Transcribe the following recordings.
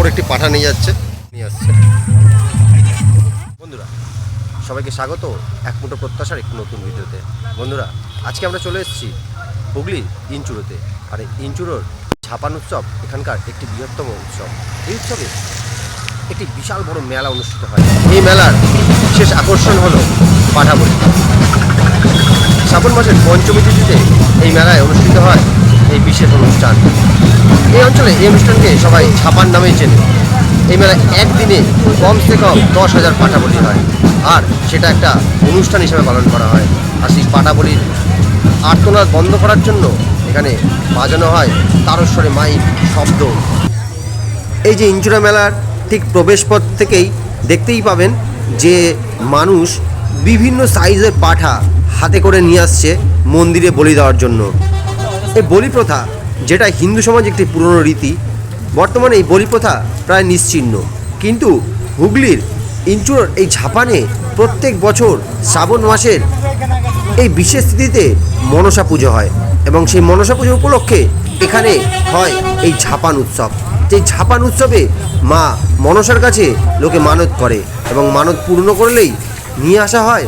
বড় একটি পাঠা নিয়ে যাচ্ছে। নিয়ে আসছে। বন্ধুরা, সবাইকে স্বাগত এক মুঠো প্রত্যাশার একটি নতুন ভিডিওতে। বন্ধুরা, আজকে আমরা চলে এসেছি হুগলি ইঞ্চুরোতে আর এই ইনচুরোর ঝাপান উৎসব এখানকার একটি বৃহত্তম উৎসব। এই উৎসবে একটি বিশাল বড় মেলা অনুষ্ঠিত হয়। এই মেলার বিশেষ আকর্ষণ হল পাঠাবলি শ্রাবণ মাসের পঞ্চমী তিথিতে এই মেলায় অনুষ্ঠিত হয় এই বিশেষ অনুষ্ঠান। এই অঞ্চলে এই অনুষ্ঠানকে সবাই ছাপার নামেই চেনে। এই মেলায় একদিনে কমসে কম দশ হাজার পাঠাবলি হয়। আর সেটা একটা অনুষ্ঠান হিসেবে পালন করা হয়। আর সেই পাঠাবলির আর্তনাদ বন্ধ করার জন্য এখানে বাজানো হয় তারস্বরে মাইক শব্দ। এই যে ইঞ্চুরা মেলার ঠিক প্রবেশপথ থেকেই দেখতেই পাবেন যে মানুষ বিভিন্ন সাইজের পাঠা হাতে করে নিয়ে আসছে মন্দিরে বলি দেওয়ার জন্য। এই বলি প্রথা যেটা হিন্দু সমাজ একটি পুরনো রীতি বর্তমানে এই বলি প্রথা প্রায় নিশ্চিহ্ন। কিন্তু হুগলির ইঞ্চুর এই ঝাপানে প্রত্যেক বছর শ্রাবণ মাসের এই বিশেষ তিথিতে মনসা পুজো হয় এবং সেই মনসা পুজো উপলক্ষে এখানে হয় এই ঝাপান উৎসব। যে ঝাপান উৎসবে মা মনসার কাছে লোকে মানত করে এবং মানত পূর্ণ করলেই নিয়ে আসা হয়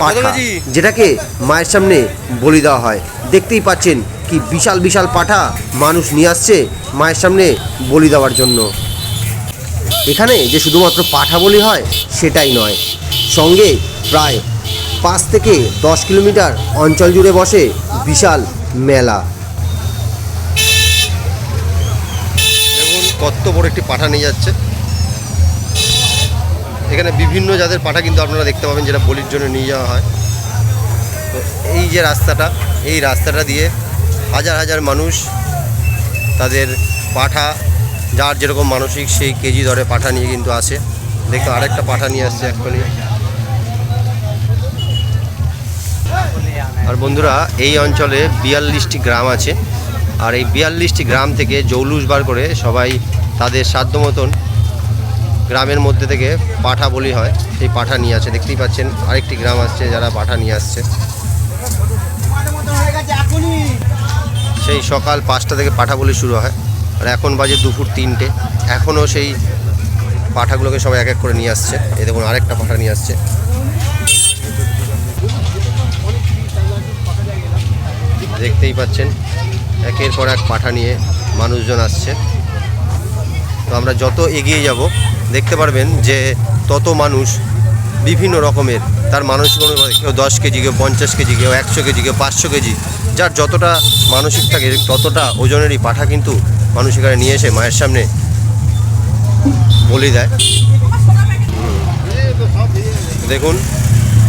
পাঠা যেটাকে মায়ের সামনে বলি দেওয়া হয়। দেখতেই পাচ্ছেন কি বিশাল বিশাল পাঠা মানুষ নিয়ে আসছে মায়ের সামনে বলি দেওয়ার জন্য। এখানে যে শুধুমাত্র পাঠা বলি হয়, সেটাই নয়। সঙ্গে প্রায় পাঁচ থেকে দশ কিলোমিটার অঞ্চল জুড়ে বসে বিশাল মেলা। কত বড় একটি পাঠা নিয়ে যাচ্ছে। এখানে বিভিন্ন জাতের পাঠা কিন্তু আপনারা দেখতে পাবেন, যেটা বলির জন্য নিয়ে যাওয়া হয়। তো এই যে রাস্তাটা, এই রাস্তাটা দিয়ে হাজার হাজার মানুষ তাদের পাঠা, যার যেরকম মানসিক সেই কেজি দরে পাঠা নিয়ে কিন্তু আসে। দেখো, আরেকটা পাঠা নিয়ে আসছে এক্ষুনি। আর বন্ধুরা, এই অঞ্চলে বিয়াল্লিশটি গ্রাম আছে। আর এই বিয়াল্লিশটি গ্রাম থেকে জৌলুস বার করে সবাই তাদের সাধ্য মতন গ্রামের মধ্যে থেকে পাঠা বলি হয়, সেই পাঠা নিয়ে আসে। দেখতেই পাচ্ছেন, আরেকটি গ্রাম আসছে যারা পাঠা নিয়ে আসছে। সেই সকাল পাঁচটা থেকে পাঠা বলি শুরু হয়। আর এখন বাজে দুপুর তিনটে। এখনও সেই পাঠাগুলোকে সবাই এক এক করে নিয়ে আসছে। এ দেখুন, আরেকটা পাঠা নিয়ে আসছে। দেখতেই পাচ্ছেন, একের পর এক পাঠা নিয়ে মানুষজন আসছে। তো আমরা যত এগিয়ে যাব, দেখতে পারবেন যে তত মানুষ বিভিন্ন রকমের, তার অনুযায়ী কেউ দশ কেজি, কেউ পঞ্চাশ কেজি, কেউ একশো কেজি, কেউ পাঁচশো কেজি যার যতটা মানসিক থাকে, ততটা ওজনেরই পাঠা কিন্তু মানুষ এখানে নিয়ে এসে মায়ের সামনে বলি দেয়। দেখুন,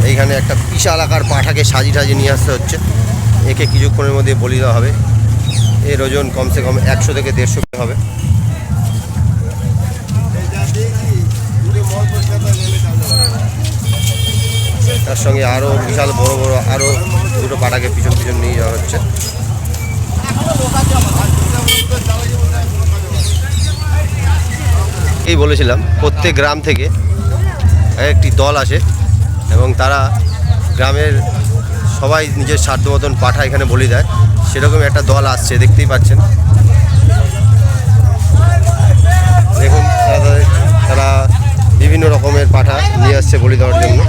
এইখানে একটা বিশাল আকার পাঠাকে সাজি টাজি নিয়ে আসতে হচ্ছে। একে কিছুক্ষণের মধ্যে বলি দেওয়া হবে। এর ওজন কমসে কম একশো থেকে দেড়শো হবে। তার সঙ্গে আরও বিশাল বড় বড় আরও দুটো পাটাকে পিছন পিছন নিয়ে যাওয়া হচ্ছে। এই বলেছিলাম, প্রত্যেক গ্রাম থেকে একটি দল আসে এবং তারা গ্রামের সবাই নিজের সাধ্য মতন পাঠা এখানে বলি দেয়। সেরকম একটা দল আসছে, দেখতেই পাচ্ছেন। দেখুন তারা বিভিন্ন রকমের পাঠা নিয়ে আসছে বলি দেওয়ার জন্য।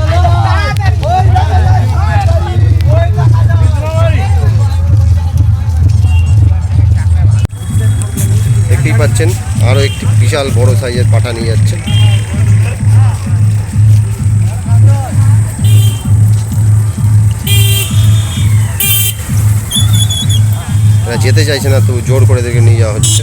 দেখতেই পাচ্ছেন, আরও একটি বিশাল বড় সাইজের পাঠা নিয়ে যাচ্ছে। যেতে চাইছে না তো জোর করে দেখে নিয়ে যাওয়া হচ্ছে।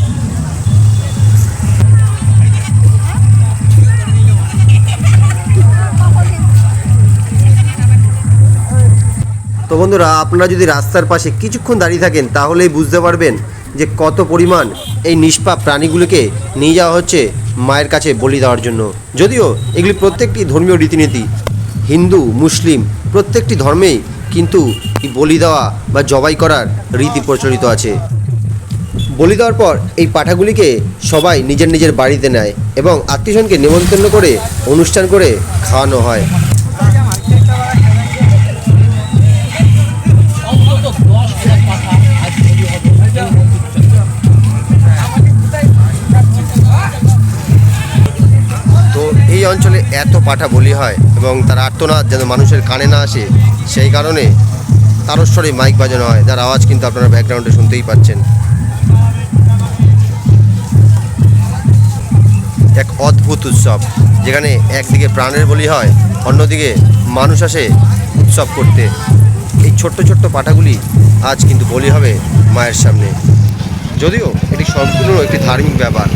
তো বন্ধুরা, আপনারা যদি রাস্তার পাশে কিছুক্ষণ দাঁড়িয়ে থাকেন, তাহলেই বুঝতে পারবেন যে কত পরিমাণ এই নিষ্পাপ প্রাণীগুলোকে নিয়ে যাওয়া হচ্ছে মায়ের কাছে বলি দেওয়ার জন্য। যদিও এগুলি প্রত্যেকটি ধর্মীয় রীতিনীতি, হিন্দু, মুসলিম, প্রত্যেকটি ধর্মেই কিন্তু বলি দেওয়া বা জবাই করার রীতি প্রচলিত আছে। বলি দেওয়ার পর এই পাঠাগুলিকে সবাই নিজের নিজের বাড়িতে নেয় এবং আত্মীয়স্বজনকে নিমন্ত্রণ করে, অনুষ্ঠান করে খাওয়ানো হয়। এত পাঠা বলি হয় এবং তার আর্তনাদ যেন মানুষের কানে না আসে, সেই কারণে তারস্বরে মাইক বাজানো হয়। যার আওয়াজ কিন্তু আপনারা ব্যাকগ্রাউন্ডে শুনতেই পাচ্ছেন। এক অদ্ভুত উৎসব, যেখানে একদিকে প্রাণের বলি হয়, অন্যদিকে মানুষ আসে উৎসব করতে। এই ছোট্ট ছোট্ট পাঠাগুলি আজ কিন্তু বলি হবে মায়ের সামনে। যদিও এটি সম্পূর্ণ একটি ধার্মিক ব্যাপার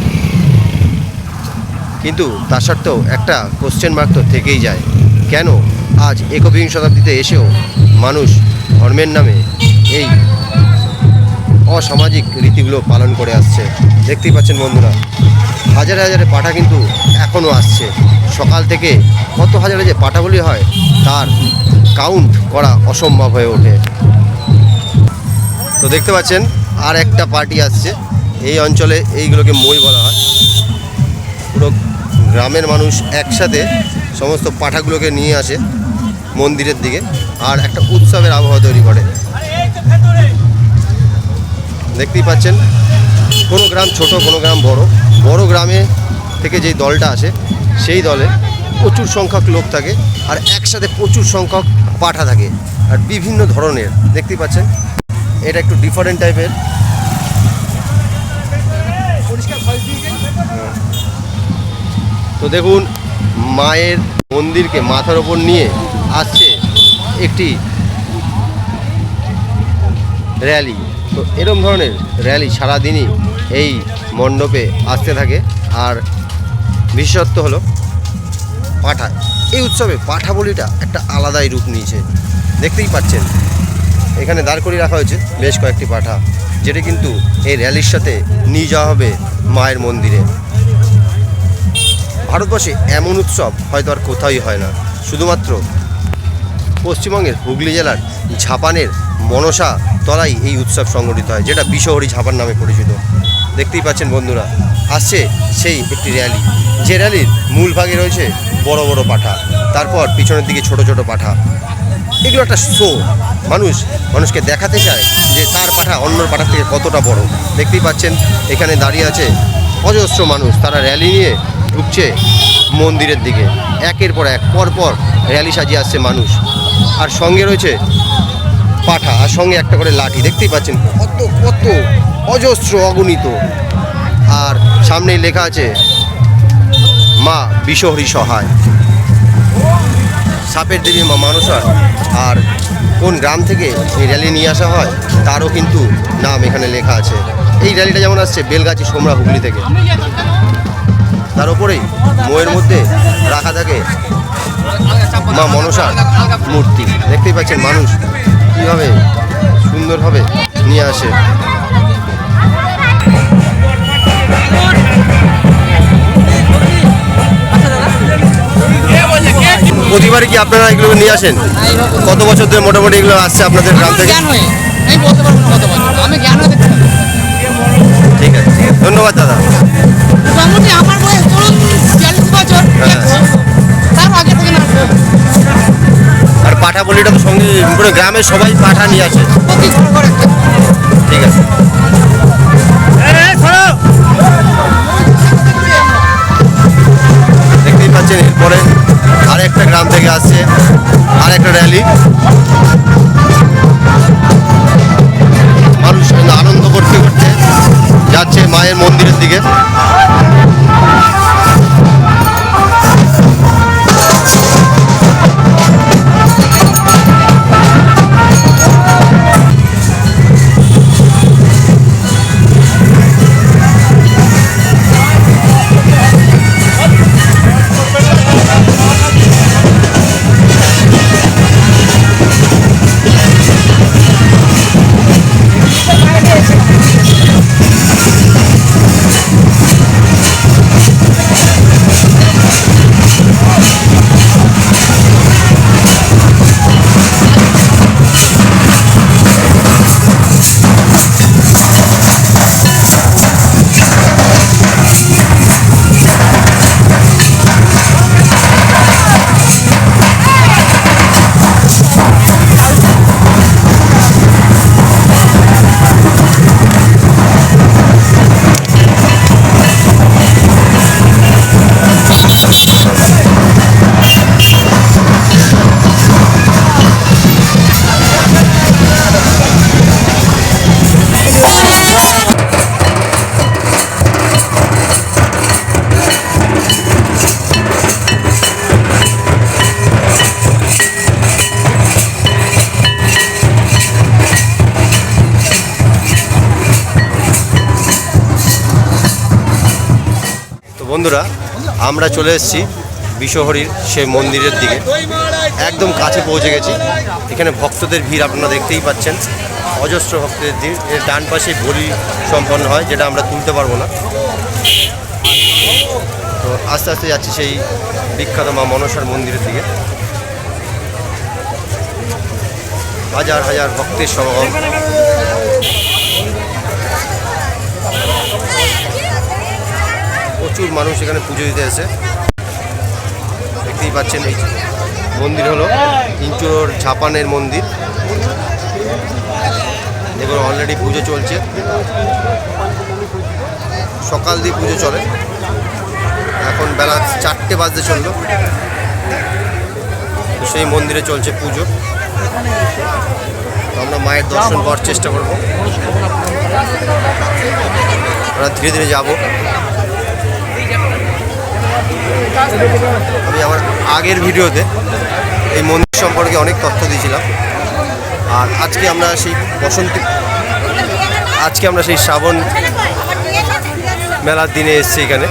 কিন্তু তা সত্ত্বেও একটা কোশ্চেন মার্ক তো থেকেই যায়। কেন আজ একবিংশ শতাব্দীতে এসেও মানুষ ধর্মের নামে এই অসামাজিক রীতিগুলো পালন করে আসছে? দেখতেই পাচ্ছেন বন্ধুরা, হাজারে হাজারে পাঠা কিন্তু এখনও আসছে। সকাল থেকে কত হাজারে যে পাঠাগুলি হয়, তার কাউন্ট করা অসম্ভব হয়ে ওঠে। তো দেখতে পাচ্ছেন, আর একটা পার্টি আসছে। এই অঞ্চলে এইগুলোকে মই বলা হয়। পুরো গ্রামের মানুষ একসাথে সমস্ত পাঠাগুলোকে নিয়ে আসে মন্দিরের দিকে আর একটা উৎসবের আবহাওয়া তৈরি করে। দেখতেই পাচ্ছেন, কোনো গ্রাম ছোট, কোনো গ্রাম বড়। বড় গ্রামে থেকে যেই দলটা আসে, সেই দলে প্রচুর সংখ্যক লোক থাকে আর একসাথে প্রচুর সংখ্যক পাঠা থাকে আর বিভিন্ন ধরনের। দেখতেই পাচ্ছেন, এটা একটু ডিফারেন্ট টাইপের তো দেখুন, মায়ের মন্দিরকে মাথার ওপর নিয়ে আসছে একটি র্যালি। তো এরম ধরনের র্যালি সারাদিনই এই মণ্ডপে আসতে থাকে। আর বিশেষত্ব হলো পাঠা। এই উৎসবে পাঠা বলিটা একটা আলাদাই রূপ নিয়েছে। দেখতেই পাচ্ছেন, এখানে দাঁড় করিয়ে রাখা হয়েছে বেশ কয়েকটি পাঠা, যেটি কিন্তু এই র্যালির সাথে নিয়ে যাওয়া হবে মায়ের মন্দিরে। ভারতবর্ষে এমন উৎসব হয়তো আর কোথাওই হয় না। শুধুমাত্র পশ্চিমবঙ্গের হুগলি জেলার ঝাপানের মনসা তলাই এই উৎসব সংগঠিত হয়, যেটা বিশ্বহরি ঝাপান নামে পরিচিত। দেখতেই পাচ্ছেন বন্ধুরা, আসছে সেই একটি র্যালি। যে র্যালির মূল ভাগে রয়েছে বড় বড় পাঠা, তারপর পিছনের দিকে ছোট ছোট পাঠা। এগুলো একটা শো মানুষ, মানুষকে দেখাতে চায় যে তার পাঠা অন্য পাঠা থেকে কতটা বড়। দেখতেই পাচ্ছেন, এখানে দাঁড়িয়ে আছে অজস্র মানুষ, তারা র্যালি নিয়ে ঢুকছে মন্দিরের দিকে। একের পর এক, পর পর র্যালি সাজিয়ে আসছে মানুষ। আর সঙ্গে রয়েছে পাঠা, আর সঙ্গে একটা করে লাঠি। দেখতেই পাচ্ছেন কত কত অজস্র, অগণিত। আর সামনেই লেখা আছে, মা বিশহরি সহায়। সাপের দেবী মা মানসা। আর কোন গ্রাম থেকে এই র্যালি নিয়ে আসা হয়, তারও কিন্তু নাম এখানে লেখা আছে। এই র্যালিটা যেমন আসছে, বেলগাছি, সোমরা, হুগলি থেকে। তার উপরেই মোয়ের মধ্যে রাখা থাকে মা মনসার মূর্তি। দেখতেই পাচ্ছেন মানুষ কীভাবে সুন্দরভাবে নিয়ে আসে। প্রতিবারই কি আপনারা এগুলো নিয়ে আসেন? কত বছর ধরে মোটামুটি এগুলো আসছে আপনাদের গ্রাম থেকে। ঠিক আছে। ধন্যবাদ দাদা। মোটামুটি আমার বয়স ধরুন বিয়াল্লিশ বছর হ্যাঁ। তার আগে থেকে না। আর পাঠা বলিটা তো সঙ্গে পুরো গ্রামের সবাই পাঠা নিয়ে আসে। ঠিক আছে। দেখতেই পাচ্ছেন এরপরে আরেকটা গ্রাম থেকে আসছে আরেকটা র্যালি। মানুষ কিন্তু আনন্দ করতে করতে যাচ্ছে মায়ের মন্দিরের দিকে। আমরা চলে এসেছি বিশ্বহরির সেই মন্দিরের দিকে। একদম কাছে পৌঁছে গেছি। এখানে ভক্তদের ভিড় আপনারা দেখতেই পাচ্ছেন। অজস্র ভক্তদের ভিড়। এর ডান পাশে বলি সম্পন্ন হয়, যেটা আমরা তুলতে পারব না। তো আস্তে আস্তে যাচ্ছি সেই বিখ্যাত মা মনসার মন্দিরের দিকে। হাজার হাজার ভক্তের সমাগম। প্রচুর মানুষ এখানে পুজো দিতে এসে। দেখতেই পাচ্ছেন এই মন্দির হলো ইঞ্চুর ঝাপানের মন্দির। দেখুন অলরেডি পুজো চলছে। সকাল দিয়ে পুজো চলে। এখন বেলা চারটে বাজতে চলল। সেই মন্দিরে চলছে পুজো। আমরা মায়ের দর্শন করার চেষ্টা করব। আমরা ধীরে ধীরে যাব। আমি আমার আগের ভিডিওতে এই মন্দির সম্পর্কে অনেক তথ্য দিয়েছিলাম। আর আজকে আমরা সেই বসন্তী আজকে আমরা সেই শ্রাবণ মেলার দিনে এসেছি এখানে।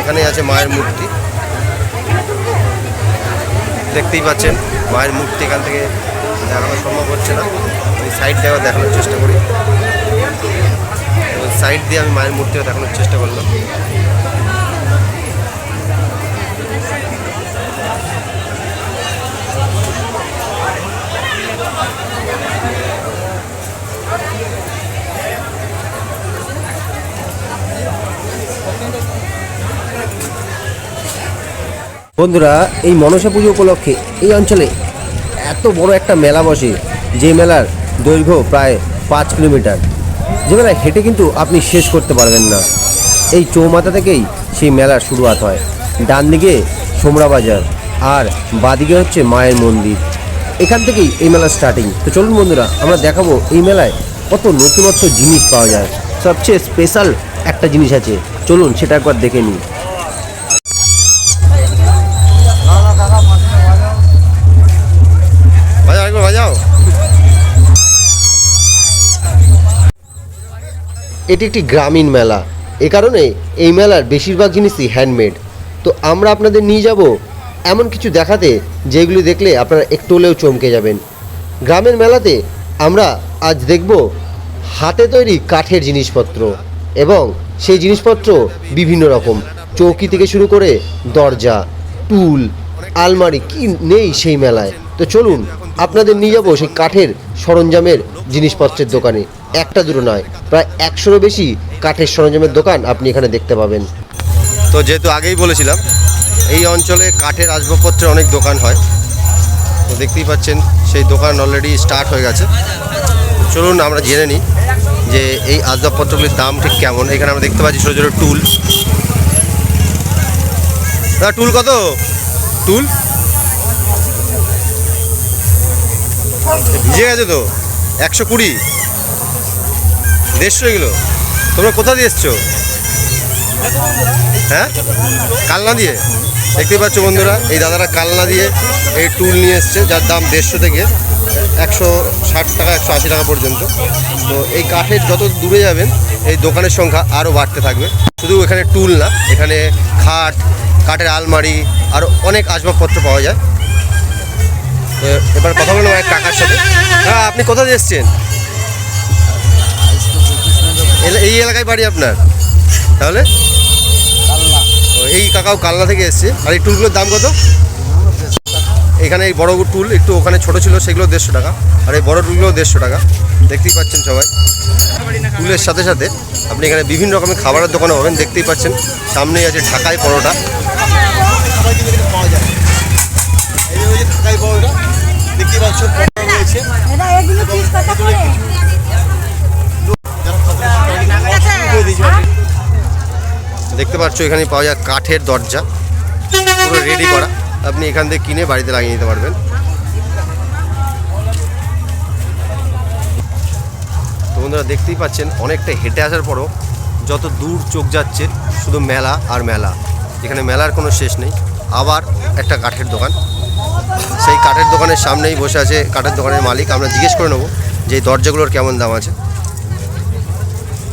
এখানে আছে মায়ের মূর্তি। দেখতেই পাচ্ছেন, মায়ের মূর্তি এখান থেকে দেখানো সম্ভব হচ্ছে না। আমি সাইড দিয়ে দেখানোর চেষ্টা করি। সাইড দিয়ে আমি মায়ের মূর্তিও দেখানোর চেষ্টা করলাম। বন্ধুরা, এই মনসা পুজো উপলক্ষে এই অঞ্চলে এত বড় একটা মেলা বসে, যে মেলার দৈর্ঘ্য প্রায় পাঁচ কিলোমিটার। যে মেলায় হেঁটে কিন্তু আপনি শেষ করতে পারবেন না। এই চৌমাথা থেকেই সেই মেলার শুরুয়াত হয়। ডান দিকে সোমরা বাজার আর বাদিকে হচ্ছে মায়ের মন্দির। এখান থেকেই এই মেলার স্টার্টিং তো চলুন বন্ধুরা, আমরা দেখাবো এই মেলায় কত নতুনত্ব জিনিস পাওয়া যায়। সবচেয়ে স্পেশাল একটা জিনিস আছে। চলুন সেটা একবার দেখে নিই। এটি একটি গ্রামীণ মেলা। এ কারণে এই মেলার বেশিরভাগ জিনিসই হ্যান্ডমেড তো আমরা আপনাদের নিয়ে যাব এমন কিছু দেখাতে যেগুলি দেখলে আপনারা একটু হলেও চমকে যাবেন। গ্রামের মেলাতে আমরা আজ দেখব হাতে তৈরি কাঠের জিনিসপত্র এবং সেই জিনিসপত্র বিভিন্ন রকম। চৌকি থেকে শুরু করে দরজা, টুল, আলমারি, কি নেই সেই মেলায়। তো চলুন আপনাদের নিয়ে যাব সেই কাঠের সরঞ্জামের জিনিসপত্রের দোকানে। একটা দুটো নয়, প্রায় একশোরও বেশি কাঠের সরঞ্জামের দোকান আপনি এখানে দেখতে পাবেন। তো যেহেতু আগেই বলেছিলাম, এই অঞ্চলে কাঠের আসবাবপত্রের অনেক দোকান হয়। তো দেখতেই পাচ্ছেন, সেই দোকান অলরেডি স্টার্ট হয়ে গেছে। চলুন আমরা জেনে নিই যে এই আসবাবপত্রগুলির দাম ঠিক কেমন। এখানে আমরা দেখতে পাচ্ছি ছোটো ছোটো টুল। টুল কত? টুল? ভিজে গেছে তো? একশো কুড়ি। দেড়শো এগুলো। তোমরা কোথা দিয়ে এসছো? হ্যাঁ? কালনা দিয়ে? দেখতেই পাচ্ছ বন্ধুরা, এই দাদারা কালনা দিয়ে এই টুল নিয়ে এসছে, যার দাম দেড়শো থেকে একশো ষাট টাকা, একশো আশি টাকা পর্যন্ত। তো এই কাঠের যত দূরে যাবেন, এই দোকানের সংখ্যা আরও বাড়তে থাকবে। শুধু এখানে টুল না, এখানে খাট, কাঠের আলমারি, আরও অনেক আসবাবপত্র পাওয়া যায়। এবার কথা বললাম এক কাকার সাথে। হ্যাঁ আপনি কোথা দিয়ে এসছেন? এই এলাকায় বাড়ি আপনার? তাহলে? এই কাকাও কালনা থেকে এসছে। আর এই টুলগুলোর দাম কত? এখানে এই বড় টুল, একটু ওখানে ছোট ছিল, সেগুলো দেড়শো টাকা। আর এই বড় টুলগুলো দেড়শো টাকা। দেখতেই পাচ্ছেন সবাই। টুলের সাথে সাথে আপনি এখানে বিভিন্ন রকমের খাবারের দোকানে পাবেন, দেখতেই পাচ্ছেন। সামনেই আছে ঢাকাই পরোটা। করে দেখতে পাচ্ছ এখানে পাওয়া যায় কাঠের দরজা। পুরো রেডি করা। আপনি এখান থেকে কিনে বাড়িতে লাগিয়ে নিতে পারবেন। তো বন্ধুরা দেখতেই পাচ্ছেন অনেকটা হেঁটে আসার পরও যত দূর চোখ যাচ্ছে শুধু মেলা আর মেলা। এখানে মেলার কোনো শেষ নেই। আবার একটা কাঠের দোকান। সেই কাঠের দোকানের সামনেই বসে আছে কাঠের দোকানের মালিক। আমরা জিজ্ঞেস করে নেব যে এই দরজাগুলোর কেমন দাম আছে।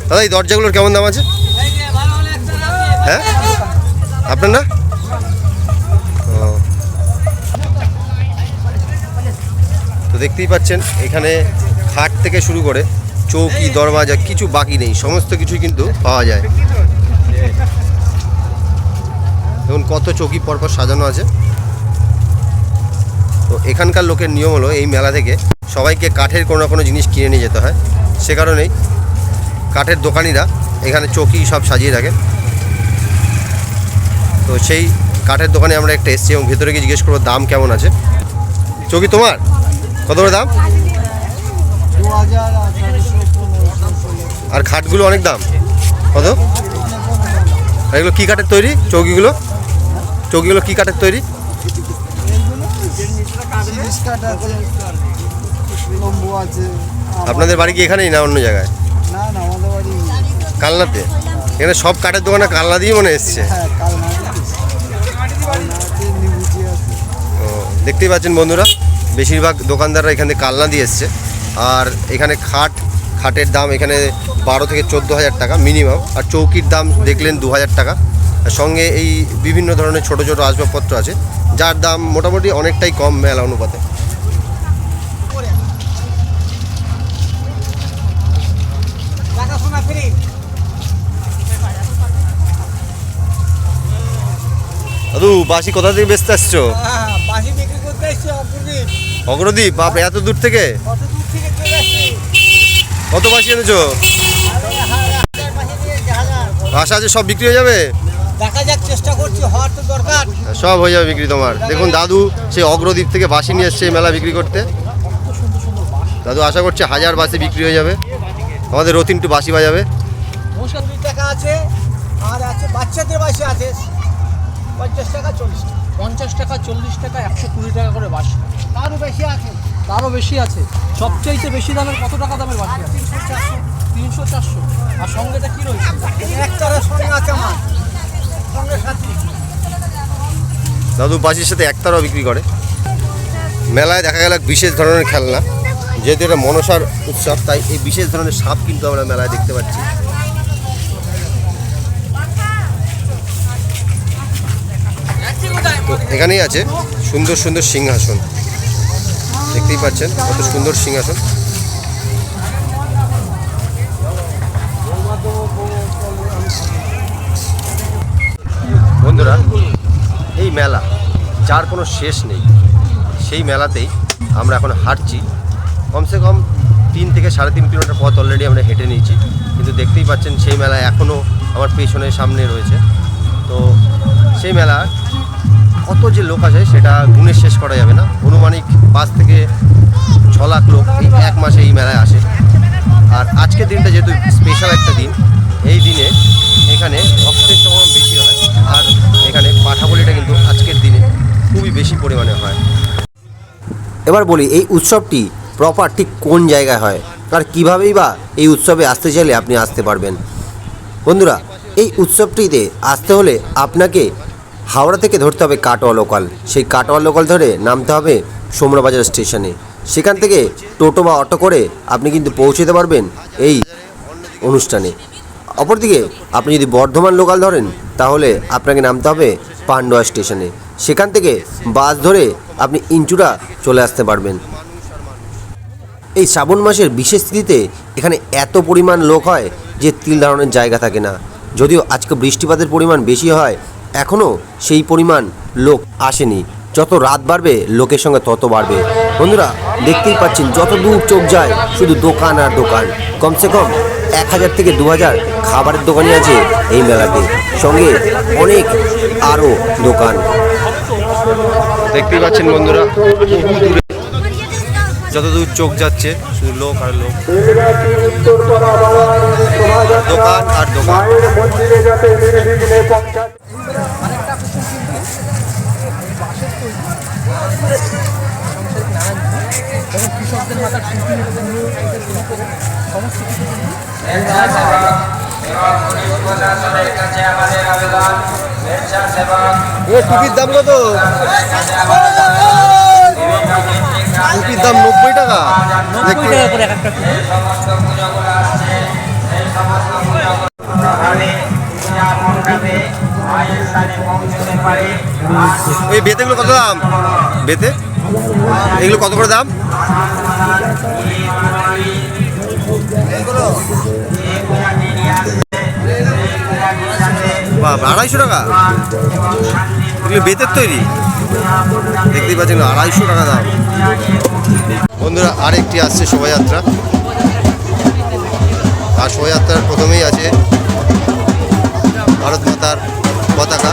দাদা, এই দরজাগুলোর কেমন দাম আছে? হ্যাঁ? আপনার না। তো দেখতেই পাচ্ছেন, এখানে খাট থেকে শুরু করে চৌকি, দরওয়াজা কিছু বাকি নেই, সমস্ত কিছুই কিন্তু পাওয়া যায়। দেখুন, কত চৌকি পরপর সাজানো আছে। তো এখানকার লোকের নিয়ম হলো এই মেলা থেকে সবাইকে কাঠের কোনো না কোনো জিনিস কিনে নিয়ে যেতে হয়। সে কারণেই কাঠের দোকানিরা এখানে চৌকি সব সাজিয়ে রাখে তো সেই কাঠের দোকানে আমরা একটা এসেছি এবং ভেতরে গিয়ে জিজ্ঞেস করব দাম কেমন আছে। চৌকি তোমার? কত করে দাম? আর খাটগুলো অনেক দাম। কত? এগুলো কী কাঠের তৈরি? চৌকিগুলো? চৌকিগুলো কী কাঠের তৈরি? তিরিশ আছে লম্বু আছে আপনাদের বাড়ি কি এখানেই না অন্য জায়গায়? না না আমাদের বাড়ি কালনাতে? এখানে সব কাঠের দোকানে কালনা দিয়ে মনে এসছে? হ্যাঁ দেখতেই পাচ্ছেন বন্ধুরা বেশিরভাগ দোকানদাররা এখানে কালনা দিয়ে এসছে। আর এখানে খাট খাটের দাম এখানে বারো থেকে চোদ্দ হাজার টাকা মিনিমাম। আর চৌকির দাম দেখলেন দু হাজার টাকা। সঙ্গে এই বিভিন্ন ধরনের ছোট ছোট আসবাবপত্র আছে, যার দাম মোটামুটি অনেকটাই কম মেলা অনুপাতে। দাদু বাসি কোথা থেকে বেচতে আসছো? অগ্রদীপ, বাপ, এত দূর থেকে? কত বাসি এনেছো? বাসা আছে, সব বিক্রি হয়ে যাবে? দেখা যাক চেষ্টা করছি হওয়ার তো দরকার। সব হয়ে যাবে বিক্রি তোমার। দেখুন দাদু সেই অগ্রদ্বীপ থেকে বাসি নিয়ে এসছে মেলা বিক্রি করতে। দাদু আশা করছে হাজার বাসি বিক্রি হয়ে যাবে। আমাদের রতিন একটু বাসি বাজাবে। নমস্কার কুড়ি টাকা আছে আর আছে বাচ্চাদের বাসি আছে। পঞ্চাশ টাকা চল্লিশ টাকা। পঞ্চাশ টাকা চল্লিশ টাকা একশো কুড়ি টাকা করে বাস তারও বেশি আছে। তারও বেশি আছে। সবচাইতে বেশি দামের কত টাকা দামের বাসি আছে? তিনশো চারশো। আর সঙ্গেটা কি রয়েছে? সঙ্গে আছে আমার। দাদু বাসির সাথে একতারাও বিক্রি করে। মেলায় দেখা গেল বিশেষ ধরনের খেলনা, যেহেতু এটা মনসার উৎসব, তাই এই বিশেষ ধরনের সাপ কিন্তু আমরা মেলায় দেখতে পাচ্ছি। এখানেই আছে সুন্দর সুন্দর সিংহাসন। দেখতেই পাচ্ছেন, কত সুন্দর সিংহাসন। মেলা, যার কোনো শেষ নেই। সেই মেলাতেই আমরা এখন হাঁটছি। কমসে কম তিন থেকে সাড়ে তিন কিলোমিটার পথ অলরেডি আমরা হেঁটে নিয়েছি। কিন্তু দেখতেই পাচ্ছেন সেই মেলা এখনও আমার পেছনে সামনে রয়েছে। তো সেই মেলা কত যে লোক আছে সেটা গুণে শেষ করা যাবে না। অনুমানিক পাঁচ থেকে ছ লাখ লোক এই এক মাসে এই মেলায় আসে। আর আজকের দিনটা যেহেতু স্পেশাল একটা দিন, এই দিনে এখানে অক্সিজেন পাঠাবলিটা কিন্তু আজকের দিনে খুবই বেশি পরিমাণে হয়। এবার বলি, এই উৎসবটি প্রপার ঠিক কোন জায়গায় হয়? আর কীভাবেই বা এই উৎসবে আসতে চাইলে আপনি আসতে পারবেন? বন্ধুরা, এই উৎসবটিতে আসতে হলে আপনাকে হাওড়া থেকে ধরতে হবে কাটোয়া লোকাল সেই কাটোয়া লোকাল ধরে নামতে হবে সোমরাবাজার স্টেশনে। সেখান থেকে টোটো বা অটো করে আপনি কিন্তু পৌঁছে যেতে পারবেন এই অনুষ্ঠানে। অপরদিকে, আপনি যদি বর্ধমান লোকাল ধরেন, তাহলে আপনাকে নামতে হবে পান্ডুয়া স্টেশনে। সেখান থেকে বাস ধরে আপনি ইঞ্চুরা চলে আসতে পারবেন। এই শ্রাবণ মাসের বিশেষ তিথিতে এখানে এত পরিমাণ লোক হয় যে তিল ধারণের জায়গা থাকে না। যদিও আজকে বৃষ্টিপাতের পরিমাণ বেশি হয় এখনও সেই পরিমাণ লোক আসেনি। যত রাত বাড়বে, লোকের সঙ্গে তত বাড়বে। বন্ধুরা, দেখতেই পাচ্ছেন, যত দূর চোখ যায়, শুধু দোকান আর দোকান। কমসে কম এক হাজার থেকে দু হাজার খাবারের দোকানই আছে এই মেলাতে। সঙ্গে অনেক আরও দোকান। দেখতেই পাচ্ছেন বন্ধুরা যতদূর চোখ যাচ্ছে শুধু লোক আর লোক। দোকান আর দোকান। টুপির দাম কত? টুপির দাম নব্বই টাকা। নব্বই টাকা করে একটা এই বেতেগুলো কত দাম? বেতে? এগুলো কত করে দাম? বাবা আড়াইশো টাকা? এগুলো বেতের তৈরি? দেখতেই পাচ্ছেন, আড়াইশো টাকা দাম। বন্ধুরা, আরেকটি আসছে শোভাযাত্রা। আর শোভাযাত্রার প্রথমেই আছে ভারত মাতার পতাকা।